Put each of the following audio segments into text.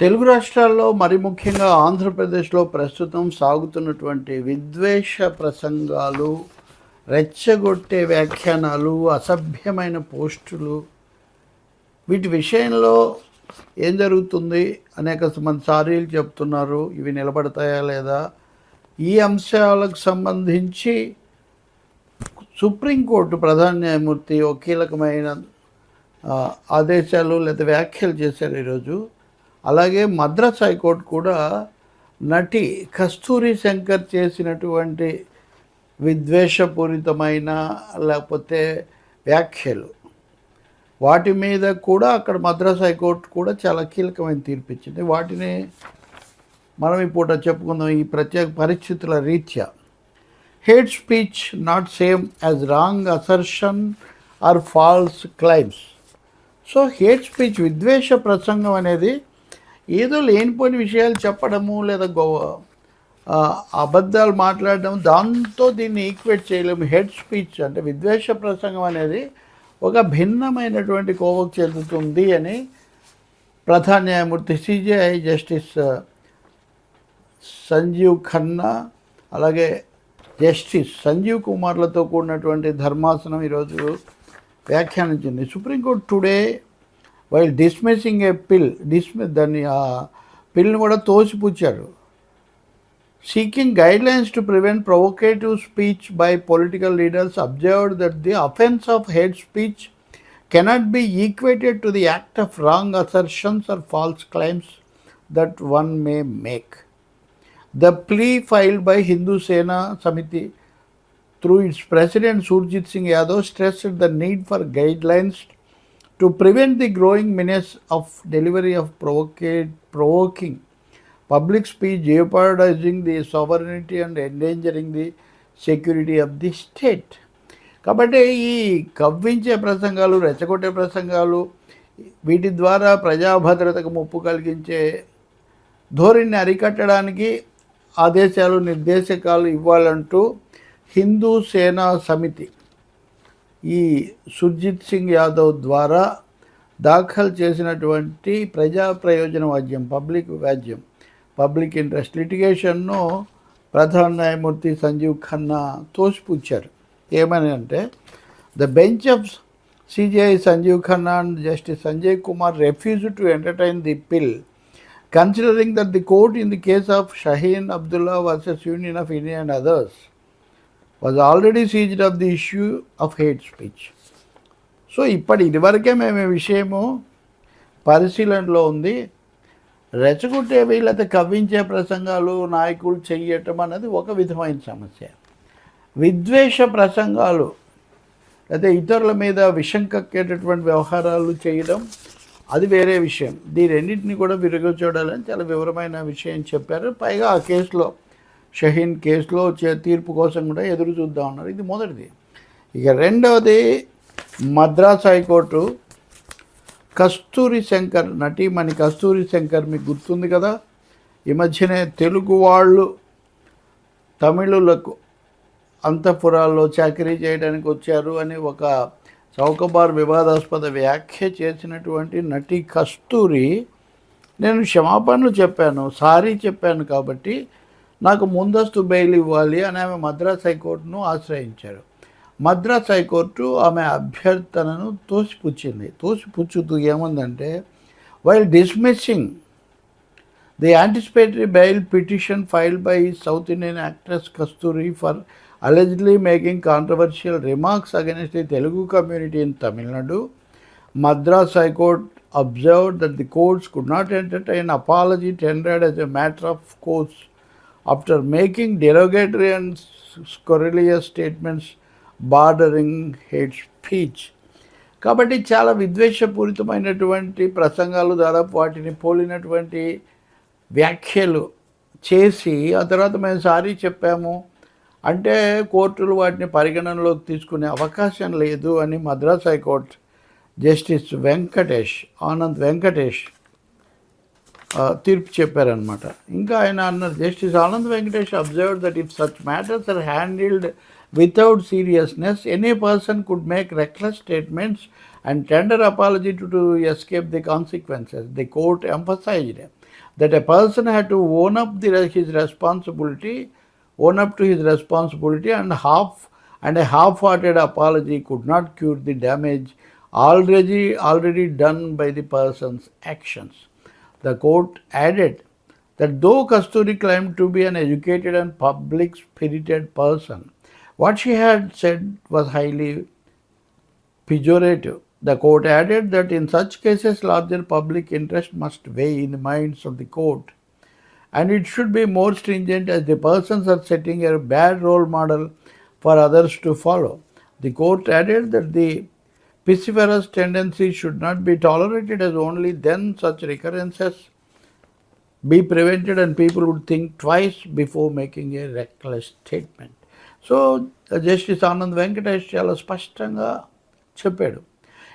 తెలుగు రాష్ట్రాల్లో మరి ముఖ్యంగా ఆంధ్రప్రదేశ్లో ప్రస్తుతం సాగుతున్నటువంటి విద్వేష ప్రసంగాలు రెచ్చగొట్టే వ్యాఖ్యానాలు అసభ్యమైన పోస్టులు వీటి విషయంలో ఏం జరుగుతుంది? అనేక మంది సారీలు చెప్తున్నారు. ఇవి నిలబడతాయా లేదా? ఈ అంశాలకు సంబంధించి సుప్రీంకోర్టు ప్రధాన న్యాయమూర్తి ఒక కీలకమైన ఆదేశాలు లేదా వ్యాఖ్యలు చేశారు ఈరోజు. అలాగే మద్రాస్ హైకోర్టు కూడా నటి కస్తూరి శంకర్ చేసినటువంటి విద్వేషపూరితమైన లేకపోతే వ్యాఖ్యలు. వాటి మీద కూడా అక్కడ మద్రాస్ హైకోర్టు కూడా చాలా కీలకమైన తీర్పిచ్చింది. వాటిని మనం ఇప్పుడు చెప్పుకుందాం ఈ ప్రత్యేక పరిస్థితుల రీత్యా. Hate speech not same as wrong assertion or false claims so hate speech విద్వేష ప్రసంగం అనేది ఏదో లేనిపోయిన విషయాలు చెప్పడము లేదా గో అబద్ధాలు మాట్లాడడం దాంతో దీన్ని ఈక్వేట్ చేయలేము. హెడ్ స్పీచ్ అంటే విద్వేష ప్రసంగం అనేది ఒక భిన్నమైనటువంటి కోవకు చెందుతుంది అని ప్రధాన న్యాయమూర్తి సిజేఐ జస్టిస్ సంజీవ్ ఖన్నా అలాగే జస్టిస్ సంజీవ్ కుమార్లతో కూడినటువంటి ధర్మాసనం ఈరోజు వ్యాఖ్యానించింది. Supreme court today while dismissing a PIL డిస్మి దాన్ని ఆ పిల్ని కూడా తోసిపుచ్చారు. Seeking guidelines to prevent provocative speech by political leaders observed that the offence of hate speech cannot be equated to the act of wrong assertions or false claims that one may make the plea filed by Hindu Sena Samiti through its president Surjit Singh Yadav stressed the need for guidelines to prevent the growing menace of delivery of provocate, provoking public speech jeopardizing the sovereignty and endangering the security of the state. కాబట్టి ఈ కవ్వించే ప్రసంగాలు రెచ్చగొట్టే ప్రసంగాలు వీటి ద్వారా ప్రజాభద్రతకు ముప్పు కలిగించే ధోరణిని అరికట్టడానికి ఆదేశాలు నిర్దేశకాలు ఇవ్వాలంటూ హిందూ సేనా సమితి ఈ సుర్జిత్ సింగ్ యాదవ్ ద్వారా దాఖలు చేసినటువంటి ప్రజా ప్రయోజన వాద్యం పబ్లిక్ వాద్యం పబ్లిక్ ఇంట్రెస్ట్ లిటిగేషన్ను ప్రధాన న్యాయమూర్తి సంజీవ్ ఖన్నా తోసిపుచ్చారు. ఏమని అంటే the bench of CJI Sanjiv Khanna and justice Sanjay Kumar refuse to entertain the PIL considering that the court in the case of Shaheen Abdullah versus union of India and others was already seized of the issue of hate speech so ఇప్పటి ఇదివరకే మేము ఈ విషయము పరిశీలనలో ఉంది. రెచ్చగొట్టే లేకపోతే కవ్వించే ప్రసంగాలు నాయకులు చెయ్యటం అనేది ఒక విధమైన సమస్య. విద్వేష ప్రసంగాలు అయితే ఇతరుల మీద విషం కక్కేటటువంటి వ్యవహారాలు చేయడం అది వేరే విషయం. దీని రెండింటిని కూడా విరుగు చూడాలని చాలా వివరమైన విషయం చెప్పారు. పైగా ఆ కేసులో షహీన్ కేసులో వచ్చే తీర్పు కోసం కూడా ఎదురు చూద్దాం ఉన్నారు ఇది మొదటిది. ఇక రెండవది మద్రాస్ హైకోర్టు కస్తూరి శంకర్ నటీమణి కస్తూరి శంకర్ మీకు గుర్తుంది కదా? ఈ మధ్యనే తెలుగు వాళ్ళు తమిళులకు అంతఃపురాల్లో చాకరీ చేయడానికి వచ్చారు అని ఒక చౌకబార్ వివాదాస్పద వ్యాఖ్య చేసినటువంటి నటి కస్తూరి నేను క్షమాపణలు చెప్పాను సారీ చెప్పాను కాబట్టి నాకు ముందస్తు బెయిల్ ఇవ్వాలి అని ఆమె మద్రాస్ హైకోర్టును ఆశ్రయించారు. మద్రాస్ హైకోర్టు ఆమె అభ్యర్థనను తోసిపుచ్చింది. తోసిపుచ్చుతూ ఏముందంటే while dismissing the anticipatory bail petition file by south Indian actress Kasturi for allegedly making controversial remarks against the Telugu community in Tamil Nadu Madras high court observe that the courts could not entertain apology tendered as a matter of courts after making derogatory and scurrilous statements bordering hate speech కాబట్టి చాలా విద్వేషపూరితమైనటువంటి ప్రసంగాలు దాదాపు వాటిని పోలినటువంటి వ్యాఖ్యలు చేసి ఆ తర్వాత మేము సారీ చెప్పాము. అంటే కోర్టులు వాటిని పరిగణనలోకి తీసుకునే అవకాశం లేదు అని Madras high court justice Venkatesh Anand Venkatesh తీర్పు చెప్పారనమాట ఇంకా ఆయన అన్నారు justice Anand Venkatesh observe that if such matters are handled without seriousness any person could make reckless statements and tender apology to to escape the consequences the court emphasised that a person had to own up the his responsibility own up to his responsibility and half and a half hearted apology could not cure the damage already already done by the person's actions The court added that though Kasturi claimed to be an educated and public spirited person, what she had said was highly pejorative. The court added that in such cases, larger public interest must weigh in the minds of the court, and it should be more stringent as the persons are setting a bad role model for others to follow. The court added that the pisciferous tendencies should not be tolerated as only then such recurrences be prevented and people would think twice before making a reckless statement. So justice Anand Venkatesh చాలా స్పష్టంగా చెప్పాడు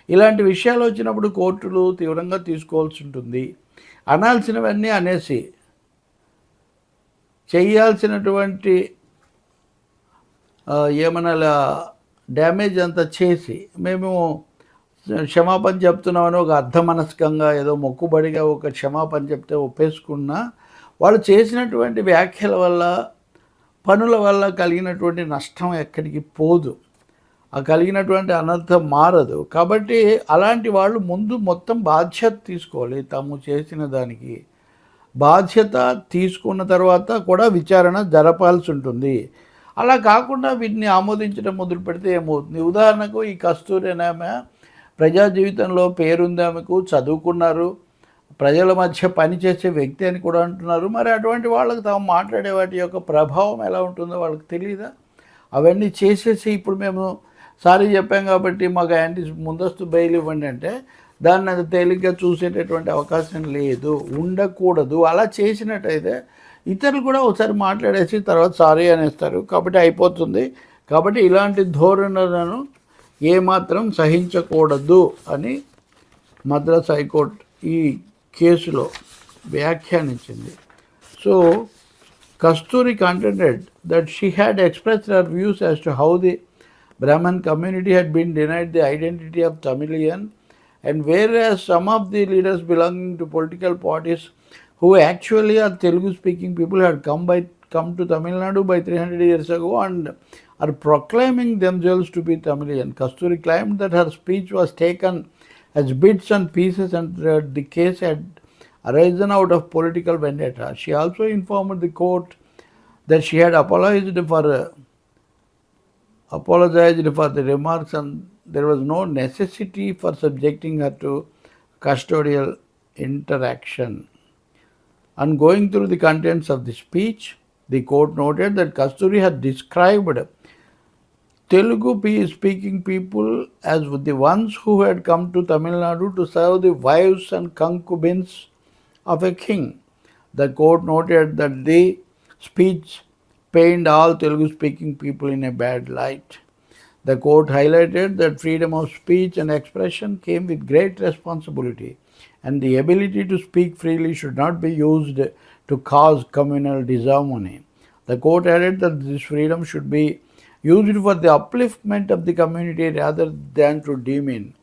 ఇలాంటి విషయాలు వచ్చినప్పుడు కోర్టులు తీవ్రంగా తీసుకోవాల్సి ఉంటుంది అనాల్సినవన్నీ అనేసి చేయాల్సినటువంటి ఆ, ఏమనాల డ్యామేజ్ అంతా చేసి మేము క్షమాపణ చెప్తున్నామని ఒక అర్ధమనస్కంగా ఏదో మొక్కుబడిగా ఒక క్షమాపణ చెప్తే ఒప్పేసుకున్నా వాళ్ళు చేసినటువంటి వ్యాఖ్యల వల్ల పనుల వల్ల కలిగినటువంటి నష్టం ఎక్కడికి పోదు. ఆ కలిగినటువంటి అనర్థం మారదు. కాబట్టి అలాంటి వాళ్ళు ముందు మొత్తం బాధ్యత తీసుకోవాలి. తాము చేసిన దానికి బాధ్యత తీసుకున్న తర్వాత కూడా విచారణ జరపాల్సి ఉంటుంది. అలా కాకుండా వీటిని ఆమోదించడం మొదలు పెడితే ఏమవుతుంది? ఉదాహరణకు ఈ కస్తూరి అనే ఆమె ప్రజా జీవితంలో పేరుంది ఆమెకు చదువుకున్నారు ప్రజల మధ్య పనిచేసే వ్యక్తి అని కూడా అంటున్నారు. మరి అటువంటి వాళ్ళకి తాము మాట్లాడే వాటి యొక్క ప్రభావం ఎలా ఉంటుందో వాళ్ళకి తెలియదా అవన్నీ చేసేసి ఇప్పుడు మేము సారీ చెప్పాం కాబట్టి మాకు యాంటీ ముందస్తు బెయిల్ ఇవ్వండి అంటే దాన్ని అది తేలిగ్గా చూసేటటువంటి అవకాశం లేదు ఉండకూడదు. అలా చేసినట్టయితే ఇతరులు కూడా ఒకసారి మాట్లాడేసి తర్వాత సారీ అనేస్తారు. కాబట్టి అయిపోతుంది. కాబట్టి ఇలాంటి ధోరణులను ఏమాత్రం సహించకూడదు అని మద్రాస్ హైకోర్టు ఈ కేసులో వ్యాఖ్యానించింది. So Kasturi contended that she had express her views as to how the Brahmin community had been denied the identity of Tamilian and whereas some of the leaders belonging to political parties who actually are Telugu speaking people had come by come to Tamil Nadu by 300 years ago and are proclaiming themselves to be Tamilian. Kasturi claimed that her speech was taken as bits and pieces and the case had arisen out of political vendetta. She also informed the court that she had apologized for uh, apologized for the remarks and there was no necessity for subjecting her to custodial interaction. On going through the contents of the speech, the court noted that Kasturi had described Telugu speaking people as the ones who had come to Tamil Nadu to serve the wives and concubines of a king. The court noted that the speech painted all Telugu speaking people in a bad light. The court highlighted that freedom of speech and expression came with great responsibility, and the ability to speak freely should not be used to cause communal disharmony. The court added that this freedom should be used for the upliftment of the community rather than to demean.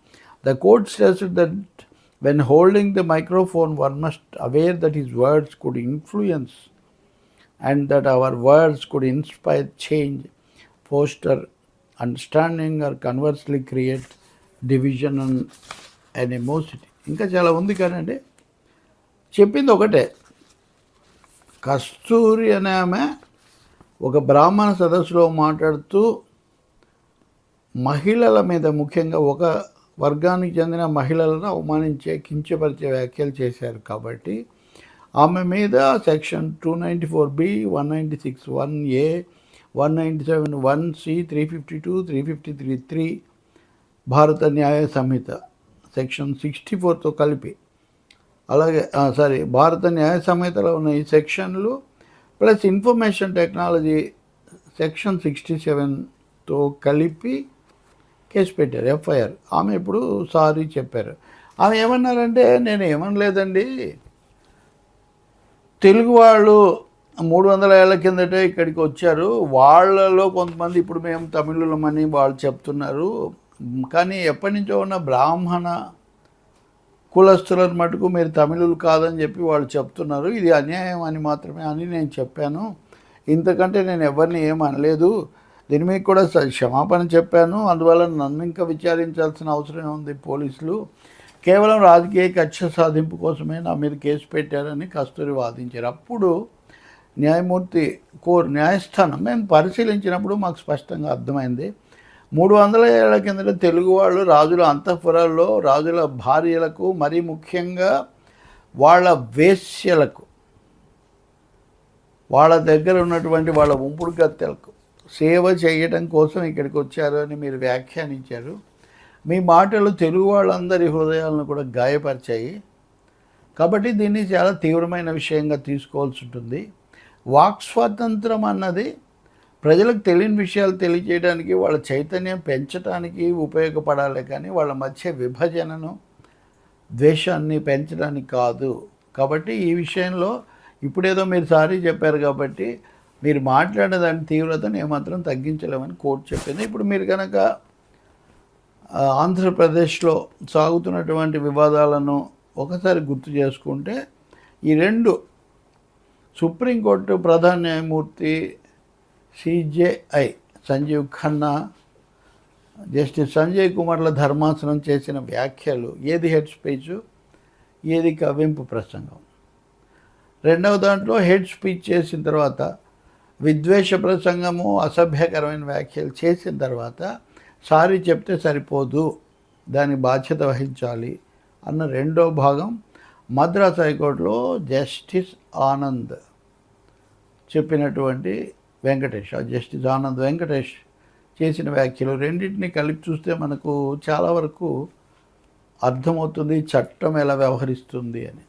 The court stressed that when holding the microphone, one must aware that his words could influence and that our words could inspire change, foster understanding, or conversely create division and animosity. ఇంకా చాలా ఉంది కానండి చెప్పింది ఒకటే. కస్తూరి అనే ఆమె ఒక బ్రాహ్మణ సదస్సులో మాట్లాడుతూ మహిళల మీద ముఖ్యంగా ఒక వర్గానికి చెందిన మహిళలను అవమానించే కించపరిచే వ్యాఖ్యలు చేశారు కాబట్టి ఆమె మీద section two ninety four B one ninety six one A one ninety seven one C three fifty two three fifty three three Bharatiya Nyaya Sanhita. Section sixty ఫోర్తో కలిపి. అలాగే సారీ భారత న్యాయ సంహితలో ఉన్న ఈ సెక్షన్లు plus information technology section sixty సెవెన్తో కలిపి కేసు పెట్టారు ఎఫ్ఐఆర్. ఆమె ఇప్పుడు సారీ చెప్పారు. ఆమె ఏమన్నారంటే నేను ఏమనలేదండి. తెలుగు వాళ్ళు మూడు వందల ఏళ్ళ కిందటే ఇక్కడికి వచ్చారు. వాళ్ళలో కొంతమంది ఇప్పుడు మేము తమిళులమని వాళ్ళు చెప్తున్నారు. కానీ ఎప్పటి నుంచో ఉన్న బ్రాహ్మణ కులస్తులను మటుకు మీరు తమిళులు కాదని చెప్పి వాళ్ళు చెప్తున్నారు. ఇది అన్యాయం అని మాత్రమే అని నేను చెప్పాను. ఇంతకంటే నేను ఎవరిని ఏం అనలేదు. దీని మీద కూడా క్షమాపణ చెప్పాను. అందువల్ల నన్ను ఇంకా విచారించాల్సిన అవసరం ఉంది పోలీసులు? కేవలం రాజకీయ కక్ష సాధింపు కోసమే నా మీద కేసు పెట్టారని కస్తూరి వాదించారు. అప్పుడు న్యాయమూర్తి కోర్ న్యాయస్థానం మేము పరిశీలించినప్పుడు మాకు స్పష్టంగా అర్థమైంది. మూడు వందల ఏళ్ళ కిందట తెలుగు వాళ్ళు రాజుల అంతఃపురాల్లో రాజుల భార్యలకు మరీ ముఖ్యంగా వాళ్ళ వేశ్యలకు వాళ్ళ దగ్గర ఉన్నటువంటి వాళ్ళ ఉంపుడు కత్తెలకు సేవ చేయటం కోసం ఇక్కడికి వచ్చారు అని మీరు వ్యాఖ్యానించారు. మీ మాటలు తెలుగు వాళ్ళందరి హృదయాలను కూడా గాయపరిచాయి. కాబట్టి దీన్ని చాలా తీవ్రమైన విషయంగా తీసుకోవాల్సి ఉంటుంది. వాక్ స్వాతంత్రం అన్నది ప్రజలకు తెలియని విషయాలు తెలియజేయడానికి వాళ్ళ చైతన్యం పెంచడానికి ఉపయోగపడాలి కానీ వాళ్ళ మధ్య విభజనను ద్వేషాన్ని పెంచడానికి కాదు. కాబట్టి ఈ విషయంలో ఇప్పుడేదో మీరు సారీ చెప్పారు కాబట్టి మీరు మాట్లాడే దాని తీవ్రతను ఏమాత్రం తగ్గించలేమని కోర్టు చెప్పింది. ఇప్పుడు మీరు కనుక ఆంధ్రప్రదేశ్లో సాగుతున్నటువంటి వివాదాలను ఒకసారి గుర్తు చేసుకుంటే ఈ రెండు సుప్రీంకోర్టు ప్రధాన న్యాయమూర్తి సిజేఐ సంజీవ్ ఖన్నా. జస్టిస్ సంజయ్ కుమార్ల ధర్మాసనం చేసిన వ్యాఖ్యలు ఏది హెడ్ స్పీచ్? ఏది కవింపు ప్రసంగం. రెండవ దాంట్లో హెడ్ స్పీచ్ చేసిన తర్వాత విద్వేష ప్రసంగము అసభ్యకరమైన వ్యాఖ్యలు చేసిన తర్వాత సారీ చెప్తే సరిపోదు దాని బాధ్యత వహించాలి అన్న రెండో భాగం మద్రాస్ హైకోర్టులో జస్టిస్ ఆనంద్ చెప్పినటువంటి వెంకటేష్ జస్టిస్ ఆనంద్ వెంకటేష్ చేసిన వ్యాఖ్యలు రెండింటిని కలిపి చూస్తే మనకు చాలా వరకు అర్థమవుతుంది చట్టం ఎలా వ్యవహరిస్తుంది అని.